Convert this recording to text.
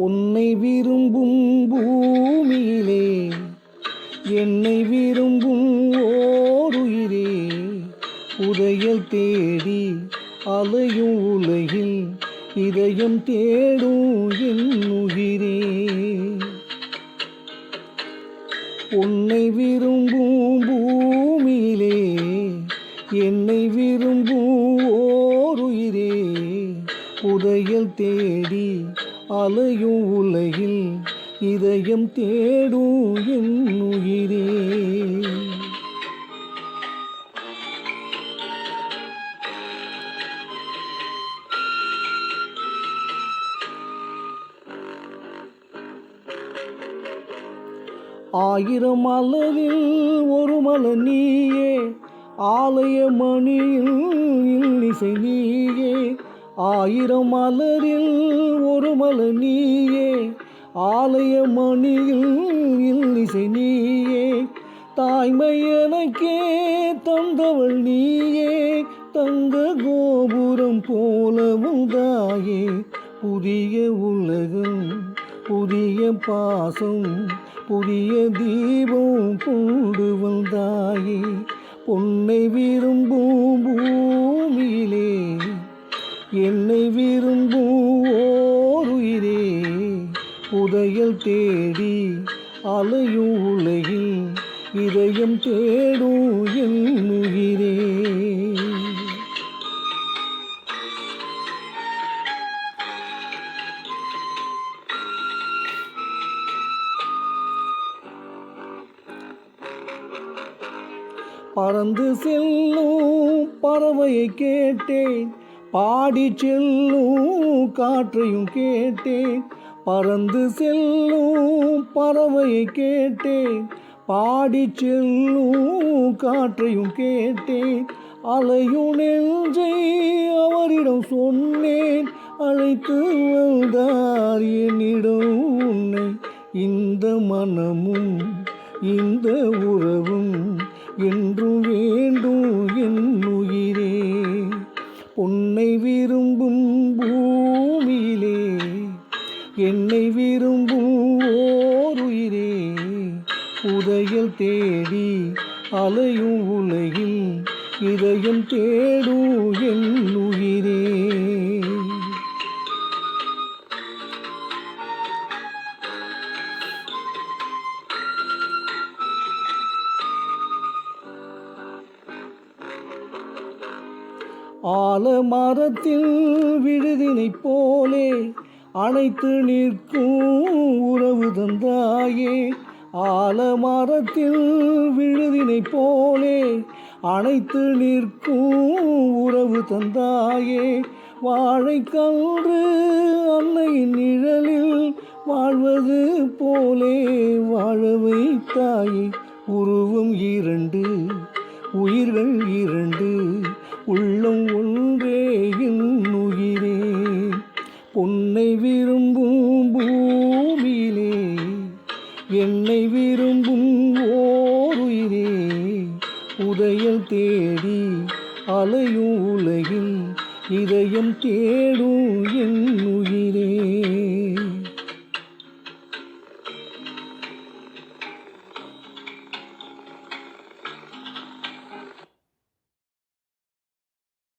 உன்னை விரும்பும் பூமியிலே என்னை விரும்பும் ஓருயிரே. உதயல் தேடி அலையும் உலகில் இதயம் தேடும் என்னுகிறே உன்னை விரும்பும் பூமியிலே என்னை விரும்பும் ஓருயிரே. உதயல் தேடி அலையும் உலகில் இதயம் தேடும் என் உயிரே. ஆயிரம் அளவில் ஒரு மலை நீயே ஆலய மணியில் இசை நீ ஆயிரம் மலரில் ஒரு மலர் நீயே ஆலய மணியில் இன்னிசை நீயே. தாய்மை எனக்கே தந்தவள் நீயே தங்க கோபுரம் போலவும் தாயே. புதிய உலகம் புதிய பாசம் புதிய தீபம் கொண்டு வந்தாயே. பொன்னை விரும்பும் பூமி என்னை விரும்பும் ஓருயிரே புதையல் தேடி அலையும் உலகில் இதயம் தேடும் என் உயிரே. பறந்து செல்லும் பறவையை கேட்டேன். பாடி செல்லும் காற்றையும் கேட்டேன். பறந்து செல்லும் பறவையை கேட்டேன். பாடி செல்லும் காற்றையும் கேட்டேன். அலையும் நெஞ்சை அவரிடம் சொன்னேன். அழைத்து வந்தார் என்னிடம் உன்னை. இந்த மனமும் இந்த உறவும் என்றும் வேண்டும் என் உயிரே. பொன் உதயல் தேடி அலையும் உலகில் இதயம் தேடும் என் உயிரே. ஆலமரத்தில் விடுதினை போலே அனைத்து நிற்கும் உறவு தந்தாயே. ஆலமரத்தில் விழுதினைப் போலே அனைத்து நிற்கும் உறவு தந்தாயே. வாழைக்கன்று அன்னையின் நிழலில் வாழ்வது போலே வாழ வைத்தாயே. உருவம் இரண்டு உயிர்கள் இரண்டு என்னை விரும்பும் ஓருயிரே உதயம் தேடி அலையும் உலகில் இதயம் தேடும் என் உயிரே.